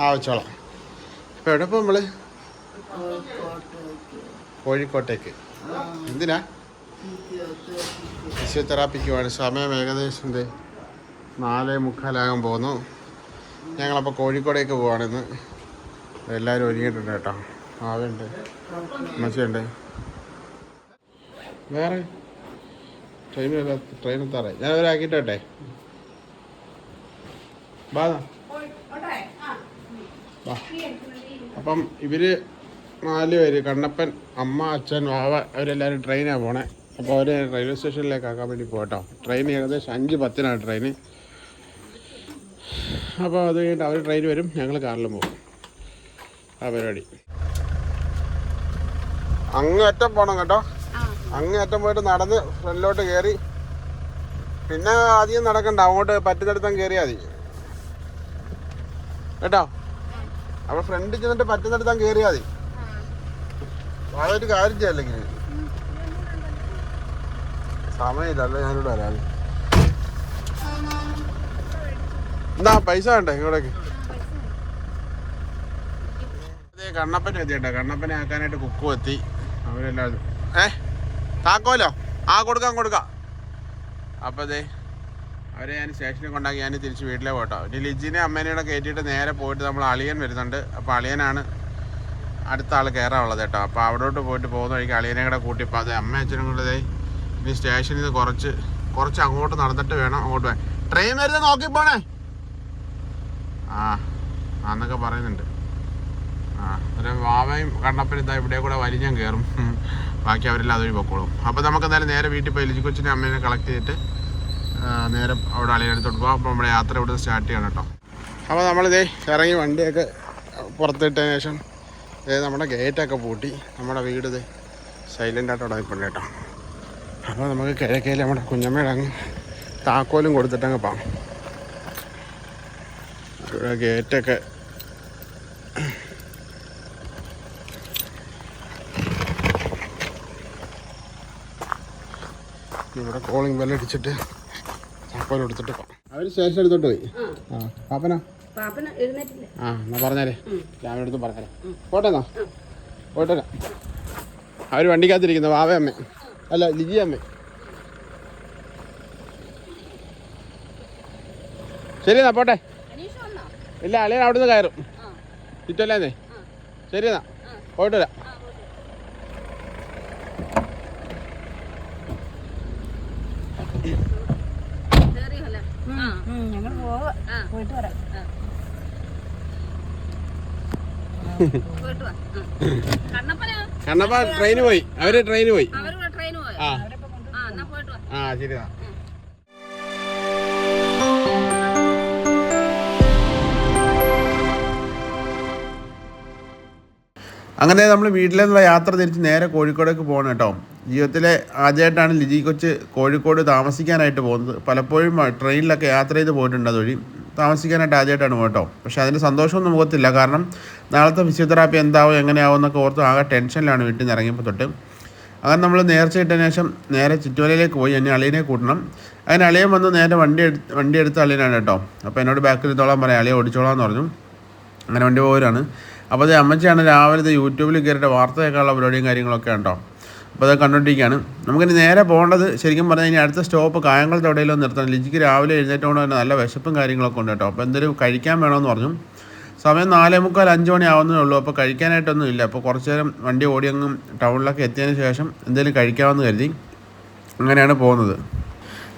ആ വെച്ചോളാം ഇപ്പം എവിടെ പോകും നമ്മൾ കോഴിക്കോട്ടേക്ക്. എന്തിനാ? ഫിസിയോതെറാപ്പിക്ക് വേണ്ടി സമയം ഏകദേശം എന്ത്? നാലേ മുക്കാലാകാൻ പോകുന്നു. ഞങ്ങളപ്പോൾ കോഴിക്കോടേക്ക് പോവാണിന്ന് എല്ലാവരും ഒരുങ്ങിയിട്ടുണ്ട് കേട്ടോ. ആവുണ്ട് അമ്മച്ചിയുണ്ട് വേറെ? ട്രെയിൻ ട്രെയിൻ എത്താറായി. ഞാൻ ബാ. അപ്പം ഇവർ നാല് പേര് കണ്ണപ്പൻ അമ്മ അച്ഛൻ വാവ അവരെല്ലാവരും ട്രെയിനാണ് പോണേ. അപ്പോൾ അവർ റെയിൽവേ സ്റ്റേഷനിലേക്ക് ആക്കാൻ വേണ്ടി പോട്ടോ ട്രെയിൻ ഏകദേശം അഞ്ച് പത്തിനാണ് ട്രെയിൻ. അപ്പോൾ അത് കഴിഞ്ഞിട്ട് അവർ ട്രെയിൻ വരും ഞങ്ങൾ കാറിലും പോകും. ആ പരിപാടി. അങ്ങേറ്റം പോകണം കേട്ടോ. അങ്ങേറ്റം പോയിട്ട് നടന്ന് ഫ്രണ്ടിലോട്ട് കയറി പിന്നെ അധികം നടക്കണ്ട അങ്ങോട്ട് പറ്റുന്നിടത്തും കയറിയാൽ മതി. കേട്ടോ? അപ്പൊ ഫ്രണ്ട് ചെന്നിട്ട് പറ്റുന്നിടത്താൻ കയറിയാൽ മതി. അതൊരു കാര്യം ചെയ്യല്ലെങ്കിൽ സമയമില്ല ഞാനിവിടെ വരാം. എന്താ പൈസ വേണ്ടേ ഇവിടേക്ക് കണ്ണപ്പന കണ്ണപ്പനെ കണ്ണപ്പന ആക്കാനായിട്ട് കുക്ക് എത്തി. അവരെല്ലാവരും ഏ? താക്കോലോ? ആ കൊടുക്കാം കൊടുക്കാം. അപ്പതേ അവരെ ഞാൻ സ്റ്റേഷനിൽ കൊണ്ടാക്കി ഞാൻ തിരിച്ച് വീട്ടിലെ പോട്ടോ. ഇനി ലിജിനെ അമ്മേനെയും കയറ്റിയിട്ട് നേരെ പോയിട്ട് നമ്മൾ അളിയൻ വരുന്നുണ്ട്. അപ്പോൾ അളിയനാണ് അടുത്ത ആൾ കയറാനുള്ളത് കേട്ടോ. അപ്പോൾ അവിടോട്ട് പോയിട്ട് പോകുന്ന വഴിക്ക് അളിയനെ കൂടെ കൂട്ടി ഇപ്പോൾ അതെ അമ്മ അച്ഛനും കൂടെ ഇനി സ്റ്റേഷനിൽ നിന്ന് കുറച്ച് കുറച്ച് അങ്ങോട്ട് നടന്നിട്ട് വേണം അങ്ങോട്ട് പോകാൻ. ട്രെയിൻ വരുന്നത് നോക്കിപ്പോണേ ആ എന്നൊക്കെ പറയുന്നുണ്ട്. ആ ഒരു വാവയും കണ്ണപ്പനും ഇതാ ഇവിടെ കൂടെ വലിഞ്ഞാൻ കയറും ബാക്കി അവരെല്ലാം അതുവഴി പൊക്കോളും അപ്പോൾ നമുക്ക് എന്തായാലും നേരെ വീട്ടിൽ പോയി ലിജി കൊച്ചിനെ അമ്മേനെ കളക്ട് ചെയ്തിട്ട് നേരെ അവിടെ അളിയടുത്തോട്ട് പോകാം. അപ്പോൾ നമ്മുടെ യാത്ര ഇവിടെ സ്റ്റാർട്ട് ചെയ്യണം കേട്ടോ. അപ്പോൾ നമ്മളിതേ ഇറങ്ങി വണ്ടിയൊക്കെ പുറത്തിട്ടതിന് ശേഷം നമ്മുടെ ഗേറ്റൊക്കെ പൂട്ടി. നമ്മുടെ വീട് ഇത് സൈലന്റായിട്ട് അവിടെ നിൽപ്പുണ്ട് കേട്ടോ. അപ്പോൾ നമുക്ക് കിഴക്കയിൽ നമ്മുടെ കുഞ്ഞമ്മയുടെ അങ്ങ് താക്കോലും കൊടുത്തിട്ടങ്ങ് പോകാം. ഇവിടെ ഗേറ്റൊക്കെ ഇവിടെ കോളിംഗ് ബെല്ല് താക്കോൽ എടുത്തിട്ട് പോകാം അവർ സ്റ്റേഷൻ എടുത്തോട്ട് പോയി. ആ. പാപ്പനോ? ആ എന്നാ പറഞ്ഞാലേ രാവിലെ എടുത്ത് പറഞ്ഞാലേ പോട്ടെ എന്നാ? പോട്ടെ അവർ വണ്ടിക്കകത്തിരിക്കുന്നു വാവയമ്മ അല്ല ലിജി അമ്മ. ശരി എന്നാ പോട്ടെ. അനീഷ് വന്നോ? ഇല്ല അളിയൻ അവിടുന്ന് കയറും. ആ. ചുറ്റല്ലേന്നേ ശരി എന്നാ. പോയിട്ട് വരാം ആ പോട്ടെ കേറിയല്ലേ ആ ഞങ്ങൾ പോവാ ആ പോയിട്ട് വരാം. കണ്ണപ്പ ട്രെയിന് പോയി. അവർ ട്രെയിന് പോയി. ആ. ആ എന്നാ പോയിട്ട് വാ. ആ ശരി എന്നാ. അങ്ങനെ നമ്മൾ വീട്ടിൽ നിന്നുള്ള യാത്ര തിരിച്ച് നേരെ കോഴിക്കോടേക്ക് പോകണം കേട്ടോ. ജീവിതത്തിലെ ആദ്യമായിട്ടാണ് ലിജി കൊച്ച് കോഴിക്കോട് താമസിക്കാനായിട്ട് പോകുന്നത്. പലപ്പോഴും ട്രെയിനിലൊക്കെ യാത്ര ചെയ്ത് പോയിട്ടുണ്ട് അതുവഴി. താമസിക്കാനായിട്ട് ആദ്യമായിട്ടാണ് കേട്ടോ. പക്ഷേ അതിന്റെ സന്തോഷമൊന്നും മുഖത്തില്ല. കാരണം നാളത്തെ ഫിസിയോതെറാപ്പി എന്താവും എങ്ങനെയാവും എന്നൊക്കെ ഓർത്ത് ആകെ ടെൻഷനിലാണ് വീട്ടിൽ നിന്ന് ഇറങ്ങിയപ്പോൾ തൊട്ട്. അങ്ങനെ നമ്മൾ നേർച്ച ഇട്ടതിന് ശേഷം നേരെ ചുറ്റുവലയിലേക്ക് പോയി. എന്നെ അളിയനെ കൂട്ടണം. അങ്ങനെ അളിയൻ വന്ന് നേരെ വണ്ടി എടുത്ത് വണ്ടി എടുത്ത അളിയനാണ് കേട്ടോ. അപ്പോൾ എന്നോട് ബാക്കിൽ ഇരുത്തോളാൻ പറയാം. അളിയെ ഓടിച്ചോളാം എന്ന് പറഞ്ഞു. അങ്ങനെ വണ്ടി പോരാണ് അപ്പോൾ അത് അമ്മച്ചിയാണ് രാവിലെ യൂട്യൂബിൽ കയറിയിട്ട് വാർത്ത കേൾക്കാനുള്ള പരിപാടിയും കാര്യങ്ങളൊക്കെ ഉണ്ടോ അപ്പോൾ അത് കണ്ടുകൊണ്ടിരിക്കുകയാണ്. നമുക്കിനി നേരെ പോകേണ്ടത് ശരിക്കും പറഞ്ഞാൽ ഇനി അടുത്ത സ്റ്റോപ്പ് കായംകുളത്ത് എവിടെയെങ്കിലും നിർത്തണം ലിജിക്ക് രാവിലെ എഴുന്നേറ്റോണ്ട് തന്നെ നല്ല വിശപ്പും കാര്യങ്ങളൊക്കെ ഉണ്ട് കേട്ടോ. അപ്പോൾ എന്തെങ്കിലും കഴിക്കാൻ വേണമെന്ന് പറഞ്ഞു. സമയം നാലേ മുക്കാൽ അഞ്ച് മണി ആവുന്നേ ഉള്ളൂ. അപ്പോൾ കഴിക്കാനായിട്ടൊന്നും ഇല്ല. അപ്പോൾ കുറച്ച് നേരം വണ്ടി ഓടിയങ്ങ് ടൗണിലൊക്കെ എത്തിയതിന് ശേഷം എന്തെങ്കിലും കഴിക്കാമെന്ന് കരുതി അങ്ങനെയാണ് പോകുന്നത്.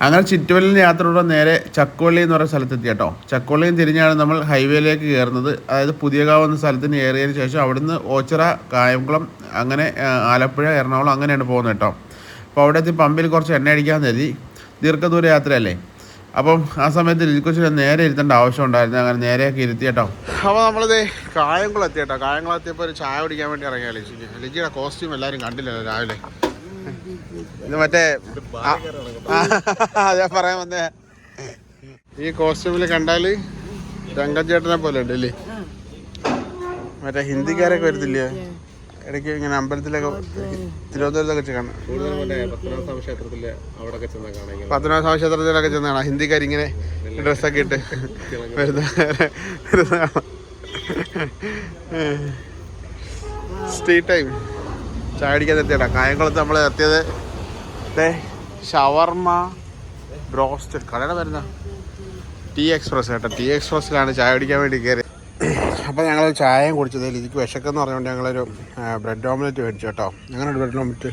അങ്ങനെ ചുറ്റുവലിന് യാത്രയുടെ നേരെ ചക്കോളി എന്ന് പറയുന്ന സ്ഥലത്തെത്തി കേട്ടോ. ചക്കോളിയും തിരിഞ്ഞാണ് നമ്മൾ ഹൈവേയിലേക്ക് കയറുന്നത്. അതായത് പുതിയകാവ് എന്ന സ്ഥലത്തിന് കയറിയതിന് ശേഷം അവിടുന്ന് ഓച്ചിറ കായംകുളം അങ്ങനെ ആലപ്പുഴ എറണാകുളം അങ്ങനെയാണ് പോകുന്നത് കേട്ടോ. അപ്പോൾ അവിടെ എത്തി പമ്പിൽ കുറച്ച് എണ്ണ അടിക്കാൻ കരുതി. ദീർഘദൂര യാത്രയല്ലേ? അപ്പം ആ സമയത്ത് ലിജിക്കൊച്ചിനെ നേരെ ഇരുത്തേണ്ട ആവശ്യം ഉണ്ടായിരുന്നു. അങ്ങനെ നേരെയൊക്കെ ഇരുത്തി കേട്ടോ. അപ്പോൾ നമ്മളിത് കായംകുളം എത്തി കേട്ടോ. കായംകുളം എത്തിയപ്പോൾ ഒരു ചായ കുടിക്കാൻ വേണ്ടി ഇറങ്ങിയ ലിജിക്ക് ലിജിയുടെ കോസ്റ്റ്യൂം എല്ലാവരും കണ്ടില്ലല്ലോ രാവിലെ. ഇത് മറ്റേ ഞാൻ പറയാൻ വന്നേ. ഈ കോസ്റ്റ്യൂമിൽ കണ്ടാൽ രംഗച്ചേട്ടനെ പോലെ ഉണ്ട് അല്ലേ മറ്റേ ഹിന്ദിക്കാരൊക്കെ വരത്തില്ലേ? ഇടയ്ക്ക് ഇങ്ങനെ അമ്പലത്തിലൊക്കെ തിരുവനന്തപുരത്തൊക്കെ കാണാം. പത്മനാഭ ക്ഷേത്രത്തിൽ അവിടെ ചെന്ന കാണാൻ പത്മനാഭ ക്ഷേത്രത്തിലൊക്കെ ചെന്ന് കാണാം. ഹിന്ദിക്കാർ ഇങ്ങനെ ഡ്രസ്സൊക്കെ ഇട്ട് വരുന്ന സ്റ്റേ ടൈം. ചായ അടിക്കാൻ എത്തിയടാ. കായംകുളത്ത് നമ്മൾ എത്തിയത് ഷവർമ ബ്രോസ്റ്റ് കടയുടെ വരുന്ന ടീ എക്സ്പ്രസ് കേട്ടോ. ടീ എക്സ്പ്രസ്സിലാണ് ചായ അടിക്കാൻ വേണ്ടി കയറി അപ്പോൾ ഞങ്ങൾ ചായയും കുടിച്ചത്. എനിക്ക് വിശക്കെന്ന് പറഞ്ഞുകൊണ്ട് ഞങ്ങളൊരു ബ്രെഡ് ഓംലെറ്റ് മേടിച്ചു കേട്ടോ. എങ്ങനെയുണ്ട് ബ്രെഡ് ഓംലെറ്റ്?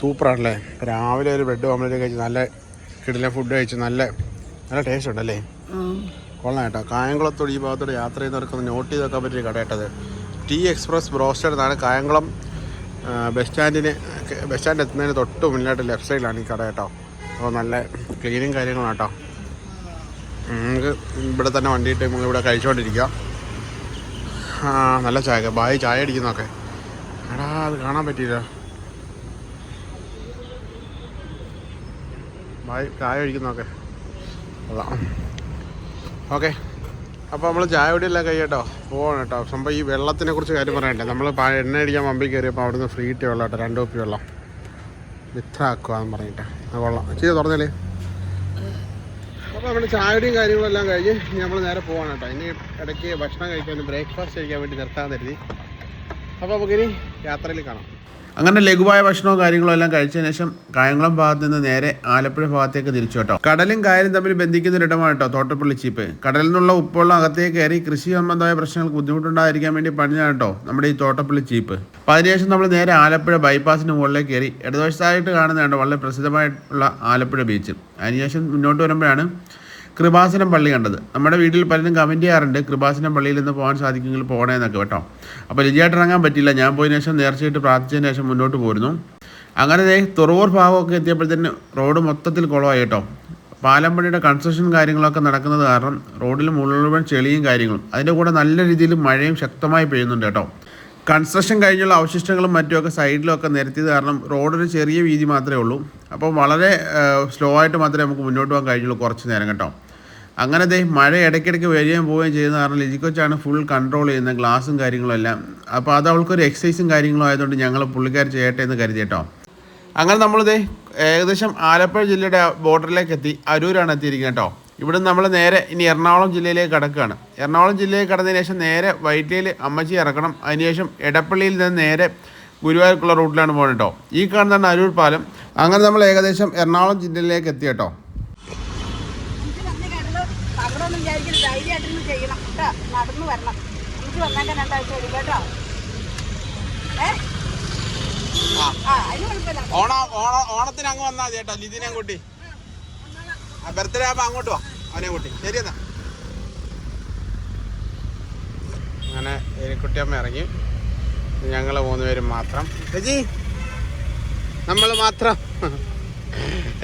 സൂപ്പറാണല്ലേ? രാവിലെ ഒരു ബ്രെഡ് ഓംലെറ്റ് കഴിച്ച് നല്ല കിടില ഫുഡ് കഴിച്ച് നല്ല നല്ല ടേസ്റ്റ് ഉണ്ടല്ലേ? കൊള്ളാം കേട്ടോ. കായംകുളത്തോട് ഈ ഭാഗത്തോട് യാത്ര ചെയ്യുന്നവർക്കൊന്ന് നോട്ട് ചെയ്ത് വെക്കാൻ പറ്റിയ കട കേട്ടത് ടി എക്സ്പ്രസ് ബ്രോസ്റ്റഡ് എന്നാണ് കായംകുളം ബസ് സ്റ്റാൻഡിന് ബസ് സ്റ്റാൻഡ് എത്തുന്നതിന് തൊട്ട് മുന്നിലായിട്ട് ലെഫ്റ്റ് സൈഡിലാണ് ഈ കട കേട്ടോ. അപ്പോൾ നല്ല ക്ലീനും കാര്യങ്ങളാണ് കേട്ടോ. നമുക്ക് ഇവിടെ തന്നെ വണ്ടിയിട്ട് ഇവിടെ കഴിച്ചുകൊണ്ടിരിക്കുക നല്ല ചായ ബായി ചായ അടിക്കുന്നൊക്കെ എടാ അത് കാണാൻ പറ്റിയില്ല. ബായി ചായ അടിക്കുന്നൊക്കെ കൊള്ളാം ഓക്കെ. അപ്പോൾ നമ്മൾ ചായ കുടിയെല്ലാം കഴിയട്ടോ? പോകണം കേട്ടോ സംഭവം ഈ വെള്ളത്തിനെ കുറിച്ച് കാര്യം പറയണ്ടേ നമ്മൾ എണ്ണ അടിക്കാൻ പമ്പിൽ കയറിയപ്പോൾ അവിടുന്ന് ഫ്രീ കിട്ടിയ വെള്ളം കേട്ടോ രണ്ട് കുപ്പി വെള്ളം. മിത്ര ആക്കുവാന്ന് പറഞ്ഞിട്ട്. അത് കൊള്ളാം ചെയ്ത് തുറന്നല്ലേ അപ്പോൾ നമ്മൾ ചായയുടെയും കാര്യങ്ങളെല്ലാം കഴിഞ്ഞ് ഇനി നമ്മൾ നേരെ പോവാണ് കേട്ടോ ഇനി ഇടയ്ക്ക് ഭക്ഷണം കഴിക്കാൻ ബ്രേക്ക്ഫാസ്റ്റ് കഴിക്കാൻ വേണ്ടി നിർത്താൻ കരുതി. അപ്പോൾ നമുക്കിനി യാത്രയിൽ കാണാം. അങ്ങനെ ലഘുവായ ഭക്ഷണവും കാര്യങ്ങളും എല്ലാം കഴിച്ചതിന് ശേഷം കായംകുളം ഭാഗത്ത് നിന്ന് നേരെ ആലപ്പുഴ ഭാഗത്തേക്ക് തിരിച്ചു കേട്ടോ. കടലും കായലും തമ്മിൽ ബന്ധിക്കുന്ന ഒരിടമാണ് കേട്ടോ തോട്ടപ്പള്ളി ചീപ്പ്. കടലിൽ നിന്നുള്ള ഉപ്പുവെള്ളം അകത്തേക്ക് കയറി കൃഷി സംബന്ധമായ പ്രശ്നങ്ങൾക്ക് ബുദ്ധിമുട്ടുണ്ടായിരിക്കാൻ വേണ്ടി പണിഞ്ഞാണ് കേട്ടോ നമ്മുടെ ഈ തോട്ടപ്പള്ളി ചീപ്പ്. അപ്പോൾ അതിനുശേഷം നമ്മൾ നേരെ ആലപ്പുഴ ബൈപ്പാസിന് മുകളിലേക്ക് കയറി ഇടതുവശത്തായിട്ട് കാണുന്നതാണ് വളരെ പ്രസിദ്ധമായിട്ടുള്ള ആലപ്പുഴ ബീച്ച്. അതിനുശേഷം മുന്നോട്ട് വരുമ്പോഴാണ് കൃപാസനം പള്ളി കണ്ടത്. നമ്മുടെ വീട്ടിൽ പലരും കമന്റ് ചെയ്യാറുണ്ട് കൃപാസനം പള്ളിയിൽ നിന്ന് പോകാൻ സാധിക്കുമെങ്കിൽ പോകണേന്നൊക്കെ കേട്ടോ. അപ്പോൾ ലിജിയായിട്ട് ഇറങ്ങാൻ പറ്റില്ല ഞാൻ പോയതിനു ശേഷം നേർച്ചയിട്ട് പ്രാർത്ഥിച്ചതിന് ശേഷം മുന്നോട്ട് പോരുന്നു. അങ്ങനെ തുറവൂർ ഭാഗമൊക്കെ എത്തിയപ്പോഴത്തേന് റോഡ് മൊത്തത്തിൽ കുളമായി കേട്ടോ. പാലം പണിയുടെ കൺസ്ട്രക്ഷൻ കാര്യങ്ങളൊക്കെ നടക്കുന്നത് കാരണം റോഡിൽ മുഴുവൻ ചെളിയും കാര്യങ്ങളും. അതിന്റെ കൂടെ നല്ല രീതിയിൽ മഴയും ശക്തമായി പെയ്യുന്നുണ്ട് കേട്ടോ. കൺസ്ട്രക്ഷൻ കഴിഞ്ഞുള്ള അവശിഷ്ടങ്ങളും മറ്റുമൊക്കെ സൈഡിലൊക്കെ നിരത്തിയത് കാരണം റോഡൊരു ചെറിയ വീതി മാത്രമേ ഉള്ളൂ. അപ്പം വളരെ സ്ലോ ആയിട്ട് മാത്രമേ നമുക്ക് മുന്നോട്ട് പോകാൻ കഴിഞ്ഞുള്ളൂ കുറച്ച് നേരം കേട്ടോ. അങ്ങനെ ദേ മഴ ഇടയ്ക്കിടയ്ക്ക് വരികയും പോവുകയും ചെയ്യുന്ന കാരണം ലിജിക്കൊച്ചാണ് ഫുൾ കൺട്രോൾ ചെയ്യുന്ന ഗ്ലാസും കാര്യങ്ങളും എല്ലാം. അപ്പോൾ അത് അവൾക്കൊരു എക്സസൈസും കാര്യങ്ങളും ആയതുകൊണ്ട് ഞങ്ങൾ പുള്ളിക്കാർ ചെയ്യട്ടെ എന്ന് കരുതി കേട്ടോ. അങ്ങനെ നമ്മളിതേ ഏകദേശം ആലപ്പുഴ ജില്ലയുടെ ബോർഡറിലേക്ക് എത്തി. അരൂരാണ് എത്തിയിരിക്കുന്നത് കേട്ടോ. ഇവിടുന്ന് നമ്മൾ നേരെ ഇനി എറണാകുളം ജില്ലയിലേക്ക് കടക്കുകയാണ്. എറണാകുളം ജില്ലയിൽ കടന്നതിന് ശേഷം നേരെ വൈറ്റിയിൽ അമ്മച്ചി ഇറക്കണം. അതിനുശേഷം എടപ്പള്ളിയിൽ നിന്ന് നേരെ ഗുരുവായൂർക്കുള്ള റൂട്ടിലാണ് പോകുന്നത് കേട്ടോ ഈ കാണുന്നതാണ് അരൂർ പാലം. അങ്ങനെ നമ്മൾ ഏകദേശം എറണാകുളം ജില്ലയിലേക്ക് എത്തി കേട്ടോ. നടന്നു വരണം. എനിക്ക് വന്നേക്കാൻ രണ്ടാഴ്ച വരും കേട്ടോ. ഓണത്തിന് അങ്ങ് വന്നാ ചേട്ടാ കേട്ടോ ലിതിനെ കൂട്ടി. ബർത്ത്ഡേ ആകുമ്പോൾ അങ്ങോട്ട് വാ അവനെ കൂട്ടി. ശരി എന്നാ. അങ്ങനെ എലിക്കുട്ടിയമ്മ ഇറങ്ങി. ഞങ്ങൾ മൂന്ന് പേരും മാത്രം. ചേച്ചി നമ്മൾ മാത്രം.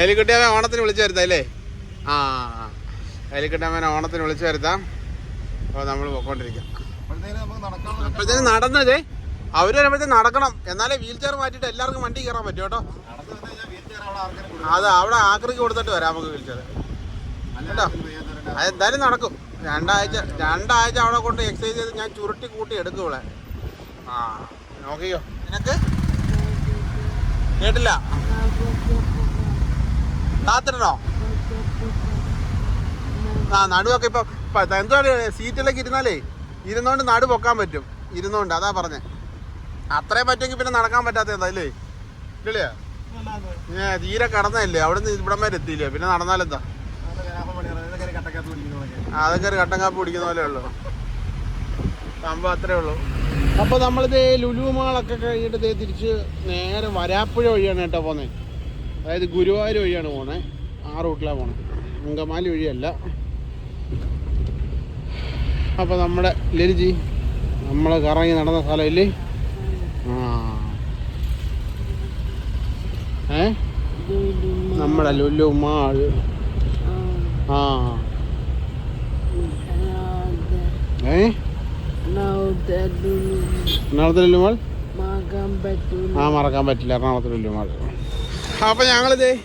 എലിക്കുട്ടിയമ്മ ഓണത്തിന് വിളിച്ചു വരുത്താം അല്ലേ? ആ എലിക്കുട്ടിയമ്മനെ ഓണത്തിന് വിളിച്ചു വരുത്താം. അപ്പോൾ നമ്മൾ പോയിക്കൊണ്ടിരിക്കാം. അപ്പോഴത്തേനും നടന്നതേ അവർ വരുമ്പോഴത്തേക്ക് നടക്കണം. എന്നാലേ വീൽ ചെയർ മാറ്റിയിട്ട് എല്ലാവർക്കും വണ്ടി കയറാൻ പറ്റും കേട്ടോ. അത് അവിടെ ആക്രിക്ക് കൊടുത്തിട്ട് വരാം നമുക്ക് വിളിച്ചത്. കേട്ടോ? അതെന്തായാലും നടക്കും. രണ്ടാഴ്ച രണ്ടാഴ്ച അവിടെ കൊണ്ട് എക്സസൈസ് ചെയ്ത് ഞാൻ ചുരുട്ടി കൂട്ടി എടുക്കും ഇവിടെ. ആ നോക്കിയോ നിനക്ക്? കേട്ടില്ല? താത്തിടണോ ആ നടുവൊക്കെ ഇപ്പൊ എന്തുവാ സീറ്റിലേക്ക് ഇരുന്നാലേ ഇരുന്നോണ്ട് നടു പൊക്കാൻ പറ്റും. ഇരുന്നോണ്ട് അതാ പറഞ്ഞേ. അത്രേ പറ്റുമെങ്കിൽ പിന്നെ നടക്കാൻ പറ്റാത്ത എന്താ ഇല്ലേ? ഏ തീരെ കടന്നല്ലേ അവിടെ നിന്ന് ഇവിടം വരെ എത്തിയില്ലേ? പിന്നെ നടന്നാലെന്താ? അതൊക്കെ ഒരു കട്ടൻ കാപ്പി കുടിക്കുന്ന പോലെ ഉള്ളു. സംഭവം അത്രേ ഉള്ളൂ. അപ്പോൾ നമ്മളിത് ലുലു മാളൊക്കെ കഴിഞ്ഞിട്ട് തിരിച്ച് നേരെ വരാപ്പുഴ വഴിയാണ് കേട്ടോ പോകുന്നത് അതായത് ഗുരുവായൂർ വഴിയാണ് പോണേ ആ റൂട്ടിലാണ് പോണേ അങ്കമാലി വഴിയല്ല. അപ്പോൾ നമ്മുടെ ലരിജി നമ്മൾ കറങ്ങി നടന്ന സ്ഥലമില്ലേ ആ ഏ നമ്മുടെ ലുലു മാൾ ആ. ഏ? എറണാകുളത്തെ ലുലു മാൾ? ആ മറക്കാൻ പറ്റില്ല. എറണാകുളത്തെ ലുലു മാൾ. അപ്പോൾ ഞങ്ങളിത്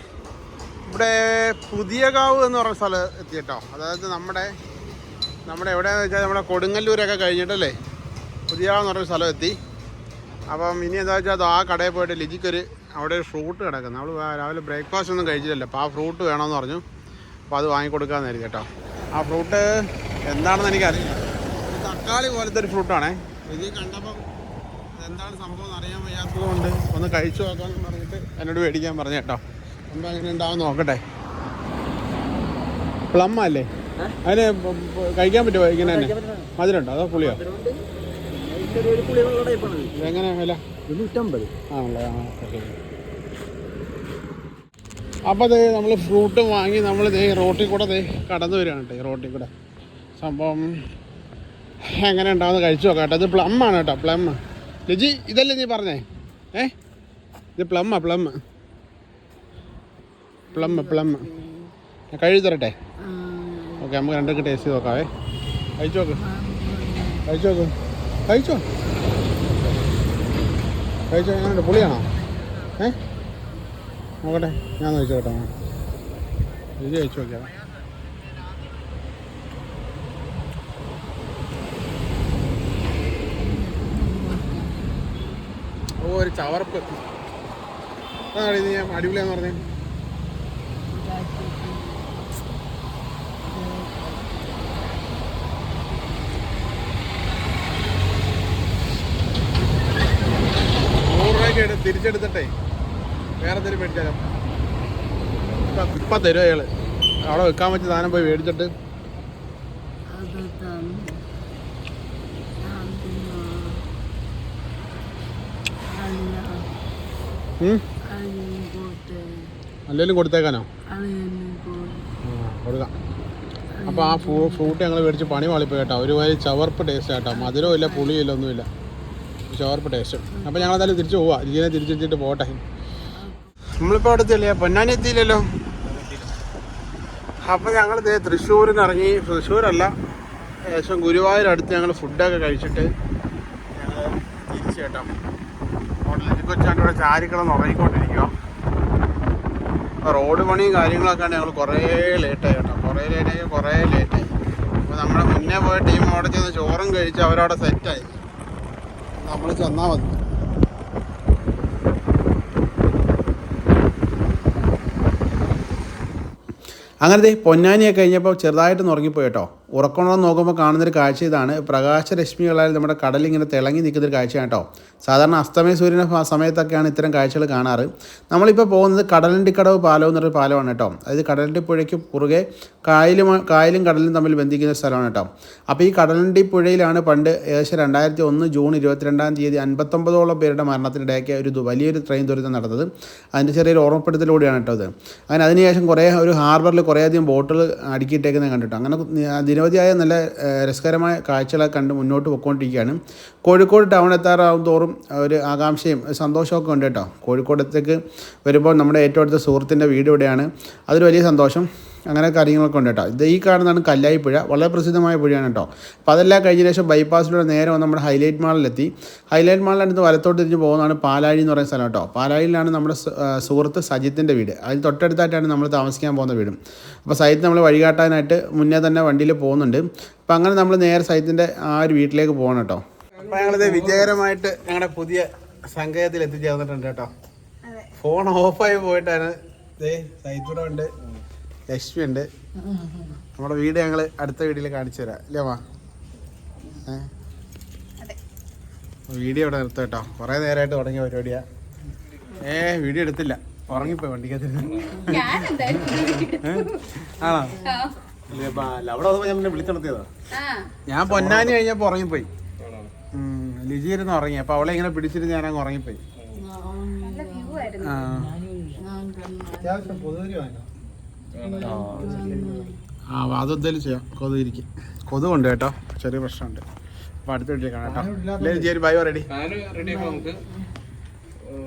ഇവിടെ പുതിയ കാവ് എന്ന് പറഞ്ഞ സ്ഥലം എത്തിയിട്ടോ. അതായത് നമ്മുടെ നമ്മുടെ എവിടെയാണെന്ന് വെച്ചാൽ നമ്മുടെ കൊടുങ്ങല്ലൂരൊക്കെ കഴിഞ്ഞിട്ടല്ലേ? പുതിയ കാവ് എന്ന് പറഞ്ഞ സ്ഥലം എത്തി. അപ്പം ഇനി എന്താ വെച്ചാൽ അത് ആ കടയിൽ പോയിട്ട് ലിജിക്കൊരു അവിടെ ഒരു ഫ്രൂട്ട് കിടക്കുന്നു. അവൾ രാവിലെ ബ്രേക്ക്ഫാസ്റ്റ് ഒന്നും കഴിച്ചില്ലല്ലോ. അപ്പോൾ ആ ഫ്രൂട്ട് വേണമെന്ന് പറഞ്ഞു. അപ്പോൾ അത് വാങ്ങിക്കൊടുക്കാമെന്ന് കരുതി കേട്ടോ. ആ ഫ്രൂട്ട് എന്താണെന്ന് എനിക്കറിയില്ല. തക്കാളി പോലത്തെ ഒരു ഫ്രൂട്ടാണേ. ഇത് കണ്ടപ്പം എന്താണ് സംഭവം എന്ന് അറിയാൻ വയ്യാത്തതുകൊണ്ട് ഒന്ന് കഴിച്ചു നോക്കാമെന്ന് പറഞ്ഞിട്ട് എന്നോട് മേടിക്കാൻ പറഞ്ഞു കേട്ടോ. നമ്മൾ അങ്ങനെ ഉണ്ടാവും നോക്കട്ടെ. പ്ലം അല്ലേ? അതിന് കഴിക്കാൻ പറ്റുമോ? ഇങ്ങനെ തന്നെ? മധുരമുണ്ടോ? അതോ പുളിയോ? എങ്ങനെ വില? നൂറ്റമ്പത് ആണല്ലേ? ആ ഓക്കെ. അപ്പോൾ ദേ നമ്മൾ ഫ്രൂട്ട് വാങ്ങി നമ്മൾ ദേ റോട്ടിൽ കൂടെ ദേ കടന്നു വരികയാണ് കേട്ടോ ഈ റോട്ടിൽ കൂടെ. സംഭവം എങ്ങനെ ഉണ്ടാവുന്ന കഴിച്ചു നോക്കാം കേട്ടോ ഇത് പ്ലം ആണ് കേട്ടോ പ്ലം ലിജി ഇതല്ലേ നീ പറഞ്ഞേ? ഏ? ഇത് പ്ലം പ്ലം പ്ലം പ്ലം കഴുകി തരട്ടെ? ഓക്കെ നമുക്ക് രണ്ടൊക്കെ ടേസ്റ്റ് ചെയ്ത് നോക്കാവേ. കഴിച്ചു നോക്ക്. കഴിച്ചു നോക്ക്. കഴിച്ചോ? കഴിച്ചോ? ഞാനുണ്ട് പുളിയാണോ? ഏ? നോക്കട്ടെ ഞാൻ കഴിച്ചു കേട്ടോ ഇത് കഴിച്ചു നോക്കിയാ ഒരു ചവർപ്പ്. അതാണ് ഇത് ഞാൻ അടിപൊളിയാന്ന് പറഞ്ഞേ. തിരിച്ചെടുത്തിട്ടേ വേറെ എന്തെങ്കിലും മേടിച്ചാലോ? ഇപ്പം തരും അയാൾ അവിടെ വെക്കാൻ പറ്റിയ സാധനം പോയി മേടിച്ചിട്ട്. ഉം? അല്ലേലും കൊടുത്തേക്കാനോ? കൊടുക്കാം. അപ്പോൾ ആ ഫ്രൂ ഫ്രൂട്ട് ഞങ്ങൾ മേടിച്ച് പണി വാളിപ്പോയി കേട്ടോ. ഒരു വരി ചവർപ്പ് ടേസ്റ്റ് ആട്ടോ മധുരവും ഇല്ല പുളിയില്ല ഒന്നുമില്ല. ചവർപ്പ് ടേസ്റ്റ് അപ്പോൾ ഞങ്ങൾ എന്തായാലും തിരിച്ചു പോവാം. ഇതിനെ തിരിച്ചെത്തിയിട്ട് പോട്ടെ. നമ്മളിപ്പോൾ അവിടെ എത്തിയില്ലേ പൊന്നാനി എത്തിയില്ലല്ലോ. അപ്പോൾ ഞങ്ങൾ ഇതേ തൃശ്ശൂരിൽ നിന്ന് ഇറങ്ങി. തൃശ്ശൂരല്ല. ഏകദേശം ഗുരുവായൂർ അടുത്ത് ഞങ്ങൾ ഫുഡൊക്കെ കഴിച്ചിട്ട് ഞങ്ങൾ തിരിച്ചു കേട്ടോ. ഹോട്ടലിൽ കൊച്ചാണ്ട് ഇവിടെ ഉറങ്ങിക്കൊണ്ടിരിക്കുക റോഡ് പണിയും കാര്യങ്ങളൊക്കെ ആണ് ഞങ്ങൾ കുറേ ലേറ്റായി കേട്ടോ. കുറേ ലേറ്റായി കുറേ ലേറ്റായി അപ്പോൾ നമ്മുടെ മുന്നേ പോയ ടീം അവിടെ ചെന്ന് ചോറും കഴിച്ച് അവരവിടെ സെറ്റായി നമ്മൾ ചെന്നാൽ മതി. അങ്ങനത്തെ പൊന്നാനിയൊക്കെ കഴിഞ്ഞപ്പോൾ ചെറുതായിട്ടൊന്ന് ഉറങ്ങിപ്പോയി കേട്ടോ. ഉറക്കണമെന്ന് നോക്കുമ്പോൾ കാണുന്നൊരു കാഴ്ച ഇതാണ്. പ്രകാശരശ്മികളാൽ നമ്മുടെ കടൽ ഇങ്ങനെ തിളങ്ങി നിൽക്കുന്നൊരു കാഴ്ചയാണ് കേട്ടോ. സാധാരണ അസ്തമയ സൂര്യന്റെ സമയത്തൊക്കെയാണ് ഇത്തരം കാഴ്ചകൾ കാണാറ്. നമ്മളിപ്പോൾ പോകുന്നത് കടലണ്ടിക്കടവ് പാലം എന്നൊരു പാലമാണ് കേട്ടോ. അതായത് കടലണ്ടി പുഴയ്ക്ക് കുറുകെ കായലും കായലും കടലും തമ്മിൽ ബന്ധിക്കുന്ന സ്ഥലമാണ് കേട്ടോ. അപ്പോൾ ഈ കടലണ്ടി പുഴയിലാണ് പണ്ട് ഏകദേശം രണ്ടായിരത്തി ഒന്ന് ജൂൺ ഇരുപത്തിരണ്ടാം തീയതി അൻപത്തൊമ്പതോളം പേരുടെ മരണത്തിനിടയ്ക്ക് ഒരു വലിയൊരു ട്രെയിൻ ദുരിതം നടന്നത്. അതിന്റെ ചെറിയൊരു ഓർമ്മപ്പെടുത്തലൂടെയാണ് കേട്ടോ അത് അങ്ങനെ അതിനുശേഷം കുറേ ഒരു ഹാർബറിൽ കുറേയധികം ബോട്ടുകൾ അടുക്കിയിട്ടേക്കുന്നത് കണ്ടിട്ടോ അങ്ങനെ നിരവധിയായ നല്ല രസകരമായ കാഴ്ചകളൊക്കെ കണ്ട് മുന്നോട്ട് പോയിക്കൊണ്ടിരിക്കുകയാണ് കോഴിക്കോട് ടൗൺ എത്താറാവും തോറും ഒരു ആകാംക്ഷയും സന്തോഷമൊക്കെ ഉണ്ട് കേട്ടോ. കോഴിക്കോടത്തേക്ക് വരുമ്പോൾ നമ്മുടെ ഏറ്റവും അടുത്ത സുഹൃത്തിന്റെ വീട് ഇവിടെയാണ്. അതൊരു വലിയ സന്തോഷം. അങ്ങനെ കാര്യങ്ങളൊക്കെ ഉണ്ട് കേട്ടോ. ഇത് ഈ കാണുന്നതാണ് കല്ലായി പുഴ വളരെ പ്രസിദ്ധമായ പുഴയാണ് കേട്ടോ. അപ്പോൾ അതെല്ലാം കഴിഞ്ഞ ശേഷം ബൈപ്പാസിലൂടെ നേരെ വന്ന് നമ്മുടെ ഹൈലൈറ്റ് മാളിലെത്തി ഹൈലൈറ്റ് മാളിനടുത്ത് വലത്തോട്ട് തിരിഞ്ഞ് പോകുന്നതാണ് പാലാഴി എന്ന് പറയുന്ന സ്ഥലം കേട്ടോ. പാലാഴിയിലാണ് നമ്മുടെ സുഹൃത്ത് സജിത്തിന്റെ വീട്. അതിൽ തൊട്ടടുത്തായിട്ടാണ് നമ്മൾ താമസിക്കാൻ പോകുന്ന വീടും. അപ്പോൾ സജിത്ത് നമ്മൾ വഴികാട്ടാനായിട്ട് മുന്നേ തന്നെ വണ്ടിയിൽ പോകുന്നുണ്ട്. അപ്പോൾ അങ്ങനെ നമ്മൾ നേരെ സജിത്തിന്റെ ആ ഒരു വീട്ടിലേക്ക് പോകണം കേട്ടോ. അപ്പോൾ ഞങ്ങളിത് വിജയകരമായിട്ട് ഞങ്ങളുടെ പുതിയ സങ്കേതത്തിൽ എത്തിച്ചേർന്നിട്ടുണ്ട് കേട്ടോ ഫോൺ ഓഫായി പോയിട്ടാണ് ദേ സൈത്തൂടെ ഉണ്ട് ലക്ഷ്മി ഉണ്ട് നമ്മുടെ വീട് ഞങ്ങൾ അടുത്ത വീഡിയോയിൽ കാണിച്ചു തരാം. അല്ലേ മാ? ഏ? വീഡിയോ ഇവിടെ നിർത്തും കേട്ടോ. കുറേ നേരമായിട്ട് തുടങ്ങിയ പരിപാടിയാ. ഏ വീഡിയോ എടുത്തില്ല. ഉറങ്ങിപ്പോയി വണ്ടിക്കകത്തിരുന്ന് ആണോ? അവിടെ വന്നപ്പോ ഞാൻ വിളിച്ചുണർത്തിയതാ ഞാൻ പൊന്നാനി കഴിഞ്ഞപ്പോ ഉറങ്ങിപ്പോയി. ലിജി ഇരുന്ന് ഉറങ്ങി. അപ്പൊ അവളെ ഇങ്ങനെ പിടിച്ചിരുന്ന് ഞാൻ അങ്ങ് ഉറങ്ങിപ്പോയി ആ. അത്യാവശ്യം പൊതുവരി വാങ്ങിക്കണം. ആ അതെന്തായാലും ചെയ്യാം. കൊതു ഇരിക്കും. കൊതു ഉണ്ട് കേട്ടോ. ചെറിയ പ്രശ്നമുണ്ട്. അപ്പൊ അടുത്ത വീട്ടിൽ കാണാം കേട്ടോ. ബൈ റെഡി റെഡി ആക്കാം നമുക്ക്.